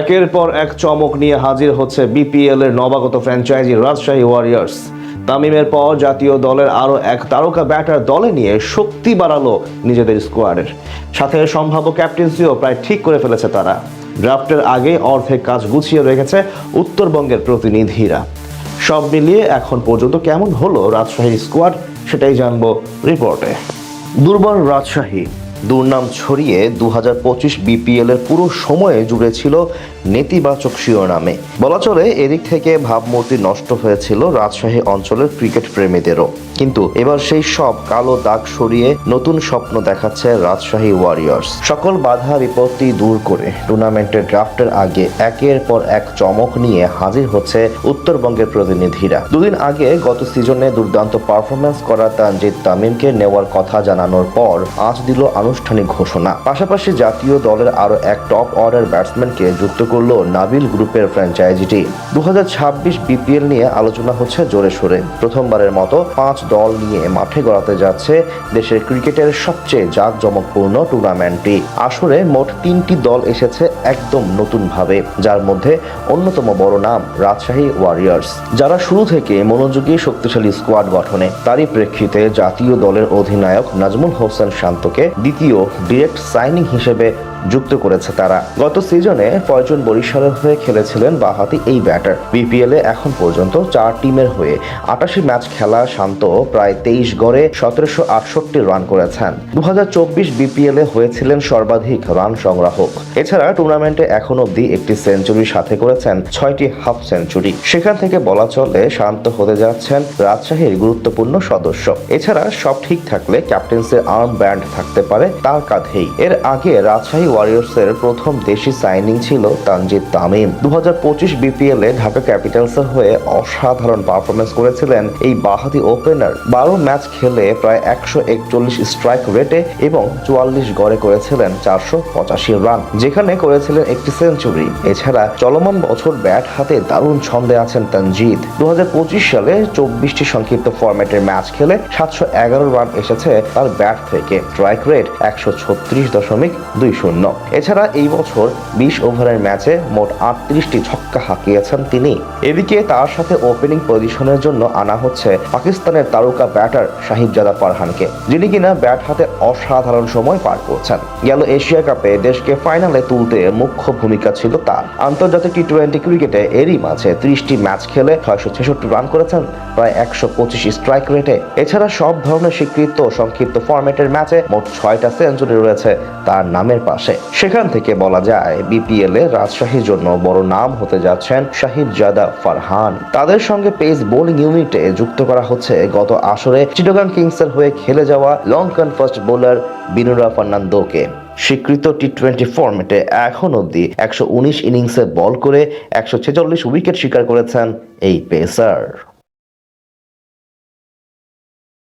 একের পর এক চমক নিয়ে হাজির হচ্ছে বিপিএল এর নবাগত ফ্র্যাঞ্চাইজি রাজশাহী ওয়ারিয়ার্স তামিমের পর জাতীয় দলের আরও এক তারকা ব্যাটার দলে নিয়ে শক্তি বাড়ালো নিজেদের স্কোয়াডের সাথে সম্ভাব্য ক্যাপ্টেন্সিও প্রায় ঠিক করে ফেলেছে তারা। ড্রাফটের আগে অর্ধেক কাজ গুছিয়ে রেখেছে উত্তরবঙ্গের প্রতিনিধিরা। সব মিলিয়ে এখন পর্যন্ত কেমন হলো রাজশাহী স্কোয়াড সেটাই জানব রিপোর্টে দুর্বল রাজশাহী। দুর্নাম ছড়িয়ে দু হাজার পঁচিশ বিপিএল এর পুরো সময়ে জুড়ে ছিল নেতিবাচক শিরোনামে। বলা চলে, এদিক থেকে ভাবমূর্তি নষ্ট হয়েছিল রাজশাহী অঞ্চলের ক্রিকেট প্রেমীদেরও। কিন্তু এবার সেই সব কালো দাগ সরিয়ে নতুন স্বপ্ন দেখাচ্ছে রাজশাহী ওয়ারিয়র্স সকল বাধা বিপত্তি দূর করে টুর্নামেন্টের ড্রাফটের আগে একের পর এক চমক নিয়ে হাজির হচ্ছে উত্তরবঙ্গের প্রতিনিধিরা। দুদিন আগে গত সিজনে দুর্দান্ত পারফরমেন্স করা তানজিদ তামিমকে নেওয়ার কথা জানানোর পর আজ দিল আনুষ্ঠানিক ঘোষণা। পাশাপাশি জাতীয় দলের আরও এক টপ অর্ডার ব্যাটসম্যানকে যুক্ত করল নাবিল গ্রুপের ফ্র্যাঞ্চাইজিটি দু বিপিএল নিয়ে আলোচনা হচ্ছে জোরে সোরে। প্রথমবারের মতো পাঁচ দল নিয়ে মাঠে গড়াতে যাচ্ছে দেশের ক্রিকেটের সবচেয়ে জাঁকজমকপূর্ণ টুর্নামেন্টটি। আসরে মোট তিনটি দল এসেছে একদম নতুনভাবে, যার মধ্যে অন্যতম বড় নাম রাজশাহী ওয়ারিয়ার্স, যারা শুরু থেকে মনোযোগী, শক্তিশালী স্কোয়াড গঠনে। তারই প্রেক্ষিতে জাতীয় দলের অধিনায়ক নাজমুল হোসেন শান্তকে দ্বিতীয় ডিরেক্ট সাইনিং হিসেবে যুক্ত করেছে তারা। গত সিজনে ফয়জন বরিশালের হয়ে খেলেছিলেন বাহাতি এই ব্যাটার। বিপিএল এ এখন পর্যন্ত চার টিমের হয়ে আটাশি ম্যাচ খেলা শান্ত প্রায় তেইশ গড়ে সতেরোশো আটষট্টি রান করেছেন। দু বিপিএল এ হয়েছিলেন সর্বাধিক রান সংগ্রাহক। এছাড়া টুর্নামেন্টে এখন অবধি একটি সেঞ্চুরি সাথে করেছেন ছয়টি হাফ সেঞ্চুরি। সেখান থেকে বলা চলে শান্ত হতে যাচ্ছেন রাজশাহীর গুরুত্বপূর্ণ সদস্য। এছাড়া সব ঠিক থাকলে ক্যাপ্টেন্সের আর্ম ব্যান্ড থাকতে পারে তার কাঁধেই। এর আগে রাজশাহী ওয়ারিয়র্সের প্রথম দেশি সাইনিং ছিল তানজিদ তামিম। দু হাজার বিপিএল এ ঢাকা ক্যাপিটালসের হয়ে অসাধারণ পারফরমেন্স করেছিলেন এই বাহাতি ওপেনার বারো ম্যাচ খেলে প্রায় একশো একচল্লিশ স্ট্রাইক রেটে এবং চুয়াল্লিশ গড়ে করেছিলেন চারশো পঁচাশি রান যেখানে করেছিলেন একটি সেঞ্চুরি এছাড়া চলমান বছর ব্যাট হাতে দারুণ ছন্দে আছেন তানজিদ। দু হাজার পঁচিশ সালে চব্বিশটি সংক্ষিপ্ত ফরম্যাটের ম্যাচ খেলে সাতশো এগারো রান এসেছে তার ব্যাট থেকে। স্ট্রাইক রেট একশো ছত্রিশ দশমিক দুই শূন্য। এছাড়া এই বছর বিশ ওভারের ম্যাচে মোট আটত্রিশটি ছক্কা হাঁকিয়েছেন তিনি। এদিকে তার সাথে ওপেনিং পজিশনের জন্য আনা হচ্ছে পাকিস্তানের তারকা ব্যাটার সাহিবজাদা ফারহানকে, যিনি কিনা ব্যাট হাতে অসাধারণ সময় পার করছেন। গেল এশিয়া কাপে দেশকে ফাইনালে তুলতে মুখ্য ভূমিকা ছিল তার। আন্তর্জাতিক টি টোয়েন্টি ক্রিকেটে এরই মাঝে ত্রিশটি ম্যাচ খেলে ছয়শো ছেষট্টি রান করেছেন, প্রায় একশো পঁচিশ স্ট্রাইক রেটে এছাড়া সব ধরনের স্বীকৃত সংক্ষিপ্ত ফরম্যাটের ম্যাচে মোট ছয়টা সেঞ্চুরি রয়েছে তার নামের পাশে। সেখান থেকে বলা যায় বিপিএল এ রাজশাহীর জন্য বড় নাম হতে যাচ্ছেন শাহিদ জাদা ফারহান। তাদের সঙ্গে পেস বোলিং ইউনিটে যুক্ত করা হচ্ছে গত আসরে চিটাগাং কিংসের হয়ে খেলে যাওয়া লঙ্কান ফার্স্ট বোলার বিনুরা ফার্নান্দোকে। স্বীকৃত টি টোয়েন্টি ফর্মেটে এখন অবধি একশো উনিশ ইনিংসে বল করে একশো ছেচল্লিশ উইকেট শিকার করেছেন এই পেসার।